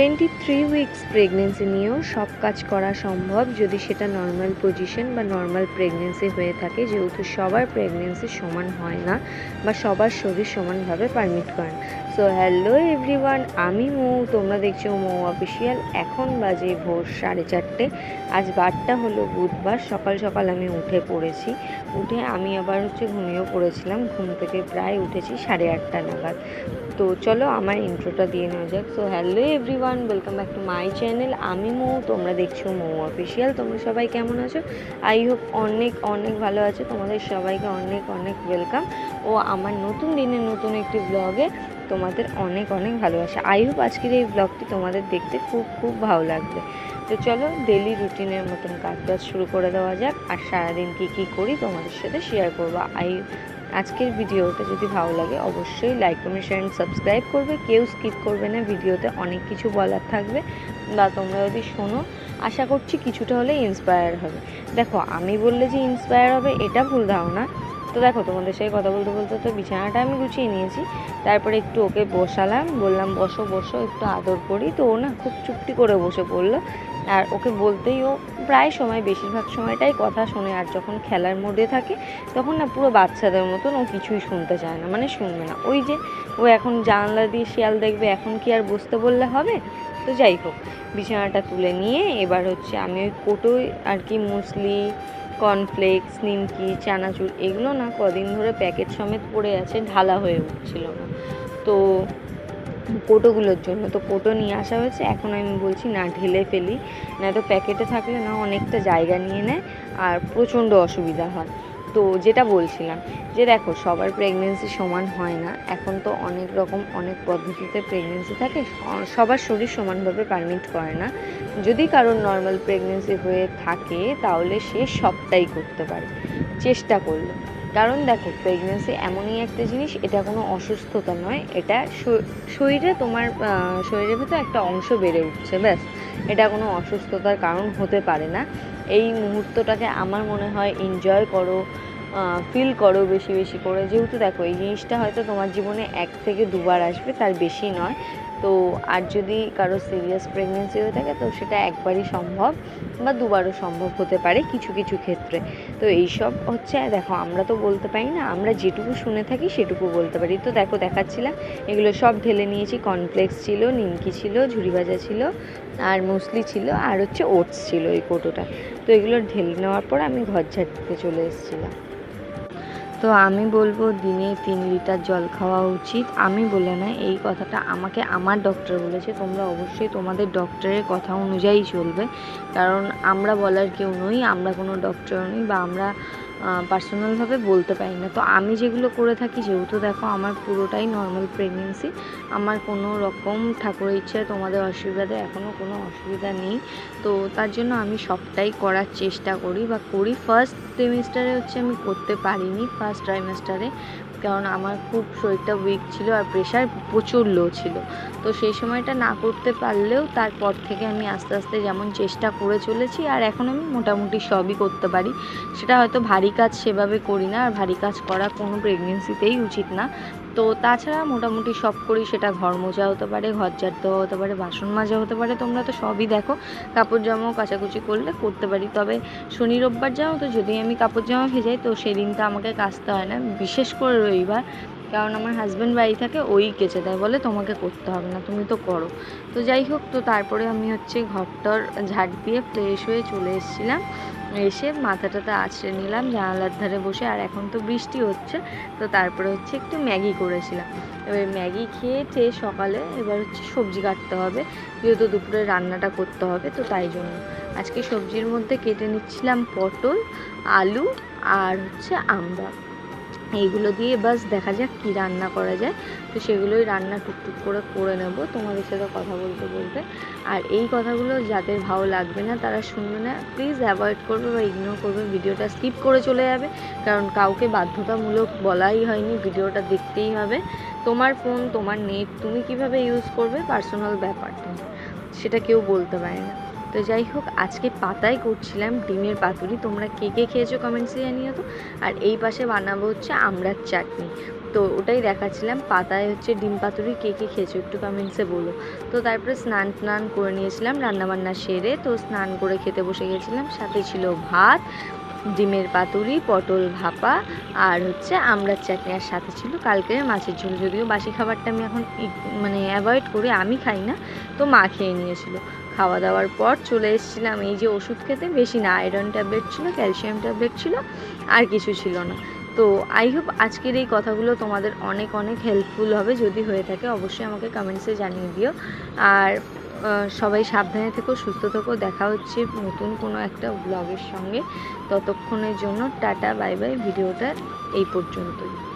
Twenty three weeks pregnancy নিয়েও সব কাজ করা সম্ভব যদি সেটা নর্মাল পজিশন বা নর্মাল প্রেগনেন্সি হয়ে থাকে, যেহেতু সবার প্রেগনেন্সি সমান হয় না বা সবার শরীর সমানভাবে পারমিট করে না। সো হ্যালো এভরিওয়ান আমি মৌ, তোমরা দেখছ মৌ অফিসিয়াল এখন বাজে ভোর সাড়ে চারটে। আজ বারটা হলো বুধবার, সকাল সকাল আমি উঠে পড়েছি। উঠে আমি আবার হচ্ছে ঘুমিয়েও পড়েছিলাম। ঘুম থেকে প্রায় উঠেছি সাড়ে আটটা নাগাদ। তো চলো আমার ইন্ট্রোটা দিয়ে নেওয়া যাক। So hello everyone welcome back to my channel আমি মৌ, তোমরা দেখছ মৌ অফিসিয়াল তোমরা সবাই কেমন আছো? আই হোপ অনেক অনেক ভালো আছো। তোমাদের সবাইকে অনেক অনেক ওয়েলকাম ও, আমার নতুন দিনের নতুন একটি ব্লগে তোমাদের অনেক অনেক ভালোবাসা। আই হোপ আজকের এই ব্লগটি তোমাদের দেখতে খুব খুব ভালো লাগবে। তো চলো ডেলি রুটিনের মতন কাজ বাজ শুরু করে দেওয়া যাক, আর সারাদিন কী কী করি তোমাদের সাথে শেয়ার করব। আই আজকের ভিডিওটা যদি ভালো লাগে, অবশ্যই like comment share and subscribe করবে। কেউ স্কিপ করবে না ভিডিওতে অনেক কিছু বলার থাকবে। বা তোমরা যদি শোনো, আশা করছি কিছুটা হলে ইন্সপায়ার হবে। দেখো, আমি বললে যে ইন্সপায়ার হবে, এটা ভুল ধারণা। তো দেখো, তোমাদের সাথে কথা বলতে বলতে তো বিছানাটা আমি গুছিয়ে নিয়েছি। তারপরে একটু ওকে বসালাম, বললাম, বসো বসো, একটু আদর করি। তো ও না খুব চুপটি করে বসে পড়ল। আর ওকে বলতেই ও প্রায় সময়, বেশিরভাগ সময়টাই কথা শোনে। আর যখন খেলার মোডে থাকে, তখন না পুরো বাচ্চাদের মতন ও কিছুই শুনতে চায় না মানে শুনবে না। ওই যে ও এখন জানলা দিয়ে শিয়াল দেখবে, এখন কি আর বসতে বললে হবে? তো যাই হোক, বিছানাটা তুলে নিয়ে এবার হচ্ছে আমি ওই কোটোয় আর কি মুসলি কর্নফ্লেক্স নিমকি, চানাচুর, এগুলো না কদিন ধরে প্যাকেট সমেত পড়ে আছে, ঢালা হয়ে উঠছিল না। তো কোটোগুলোর জন্য, তো কোটো নিয়ে আসা হয়েছে, এখন আমি বলছি না ঢেলে ফেলি, না তো প্যাকেটে থাকলে না অনেকটা জায়গা নিয়ে নেয়, আর প্রচণ্ড অসুবিধা হয়। তো যেটা বলছিলাম যে দেখো, সবার প্রেগনেন্সি সমান হয় না। এখন তো অনেক রকম, অনেক পদ্ধতিতে প্রেগনেন্সি থাকে। সবার শরীর সমানভাবে পারমিট করে না। যদি কারোর নর্মাল প্রেগনেন্সি হয়ে থাকে, তাহলে সে সবটাই করতে পারে। চেষ্টা করলে। কারণ দেখো প্রেগনেন্সি এমনই একটা জিনিস, এটা কোনো অসুস্থতা নয়। এটা শরীরে তোমার শরীরের ভিতরে একটা অংশ বেড়ে উঠছে, ব্যাস। এটা কোনো অসুস্থতার কারণ হতে পারে না। এই মুহূর্তটাকে আমার মনে হয় এনজয় করো। ফিল করো বেশি বেশি করে। যেহেতু দেখো, এই জিনিসটা হয়তো তোমার জীবনে এক থেকে দুবার আসবে, তার বেশি নয়। তো আর যদি কারও সিরিয়াস প্রেগনেন্সি হয়ে থাকে, তো সেটা একবারই সম্ভব বা দুবারও সম্ভব হতে পারে কিছু কিছু ক্ষেত্রে। তো এইসব হচ্ছে, দেখো, আমরা তো বলতে পারি না, আমরা যেটুকু শুনে থাকি সেটুকু বলতে পারি। তো দেখো, দেখাচ্ছিলাম, এগুলো সব ঢেলে নিয়েছি কর্নফ্লেক্স ছিল, নিমকি ছিল, ঝুড়ি ভাজা ছিল, আর মুসলি ছিল, আর হচ্ছে ওটস ছিল এই কোটোটা। তো এগুলো ঢেলে নেওয়ার পর আমি ঘর ঝাড় দিতে চলে এসেছিলাম। তো আমি বলব দিনে তিন লিটার জল খাওয়া উচিত। আমি বলে না, এই কথাটা আমাকে আমার ডক্টর বলেছে। তোমরা অবশ্যই তোমাদের ডক্টরের কথা অনুযায়ী চলবে। কারণ আমরা বলার কেউ নই, আমরা কোনো ডক্টর নই বা আমরা পার্সোনালভাবে বলতে পারি না। তো আমি যেগুলো করে থাকি, যেহেতু দেখো আমার পুরোটাই নর্মাল প্রেগনেন্সি আমার কোনো রকম ঠাকুরের ইচ্ছায় তোমাদের অসুবিধাতে এখনও কোনো অসুবিধা নেই। তো তার জন্য আমি সবটাই করার চেষ্টা করি বা করি। ফার্স্ট সেমিস্টারে হচ্ছে আমি করতে পারিনি ফার্স্ট ট্রাইমেস্টারে কারণ আমার খুব শরীরটা উইক ছিল আর প্রেশার প্রচুর লো ছিল। তো সেই সময়টা না করতে পারলেও তারপর থেকে আমি আস্তে আস্তে যেমন চেষ্টা করে চলেছি আর এখন আমি মোটামুটি সবই করতে পারি। সেটা হয়তো ভারী কাজ সেভাবে করি না আর ভারী কাজ করা কোনো প্রেগনেন্সিতেই উচিত না। তো তাছাড়া মোটামুটি সব করি সেটা ঘর মোজা হতে পারে ঘর ঝাড় দেওয়া হতে পারে, বাসন মাজা হতে পারে, তোমরা তো সবই দেখো। কাপড় জামাও কাচাকুচি করলে করতে পারি। তবে শনি রোববার যাও তো যদি আমি কাপড় জামা ভেজাই, তো সেদিনটা আমাকে কাচতে হয় না। বিশেষ করে রবিবার, কারণ আমার হাজব্যান্ড বাড়ি থাকে, ওই কেচে দেয় বলে তোমাকে করতে হবে না, তুমি তো করো। তো যাই হোক, তো তারপরে আমি হচ্ছে ঘরটার ঝাড় দিয়ে ফ্রেশ হয়ে চলে এসেছিলাম। এসে মাথাটাতে আছড়ে নিলাম, জানালার ধারে বসে, আর এখন তো বৃষ্টি হচ্ছে, তো তারপরে হচ্ছে একটু ম্যাগি করেছিলাম। এবার ম্যাগি খেয়ে চেয়ে সকালে এবার হচ্ছে সবজি কাটতে হবে, যেহেতু দুপুরে রান্নাটা করতে হবে, তো তাই জন্য। আজকে সবজির মধ্যে কেটে নিচ্ছিলাম পটল, আলু, আর হচ্ছে আমড়া এইগুলো দিয়ে বাস দেখা যাক কী রান্না করা যায়। তো সেগুলোই রান্না টুকটুক করে করে নেব। তোমাদের সাথে কথা বলতে বলতে। আর এই কথাগুলো যাদের ভালো লাগবে না, তারা শুনবে না। প্লিজ অ্যাভয়েড করবে বা ইগনোর করবে। ভিডিওটা স্কিপ করে চলে যাবে। কারণ কাউকে বাধ্যতামূলক বলাই হয়নি। ভিডিওটা দেখতেই হবে। তোমার ফোন তোমার নেট তুমি কীভাবে ইউজ করবে? পার্সোনাল ব্যাপারটা সেটা কেউ বলতে পারে না। তো যাই হোক, আজকে পাতায় করছিলাম ডিমের পাতুরি। তোমরা কে কে খেয়েছো কমেন্টসে জানিও তো। আর এই পাশে বানাবো হচ্ছে আমড়ার চাটনি। তো ওটাই দেখাচ্ছিলাম, পাতায় হচ্ছে ডিম পাতুরি কে কে খেয়েছো একটু কমেন্টসে বলো। তো তারপরে স্নান টান করে নিয়েছিলাম, রান্নাবান্না সেরে তো স্নান করে খেতে বসে গেছিলাম। সাথে ছিল ভাত ডিমের পাতুরি, পটল ভাপা আর হচ্ছে আমড়ার চাটনি আর সাথে ছিল কালকের মাছের ঝোল। যদিও বাসি খাবারটা আমি এখন মানে অ্যাভয়েড করি, আমি খাই না। তো মা খেয়ে নিয়েছিল। খাওয়া দাওয়ার পর চলে এসেছিলাম। এই যে ওষুধ খেতে বেশি না আয়রন ট্যাবলেট ছিল ক্যালসিয়াম ট্যাবলেট ছিল, আর কিছু ছিল না। তো আই হোপ আজকের এই কথাগুলো তোমাদের অনেক অনেক হেল্পফুল হবে। যদি হয়ে থাকে অবশ্যই আমাকে কমেন্টসে জানিয়ে দিও। আর সবাই সাবধানে থেকো, সুস্থ থেকো। দেখা হচ্ছে নতুন কোনো একটা ব্লগের সঙ্গে। ততক্ষণের জন্য টাটা, বাই বাই। ভিডিওটা এই পর্যন্তই।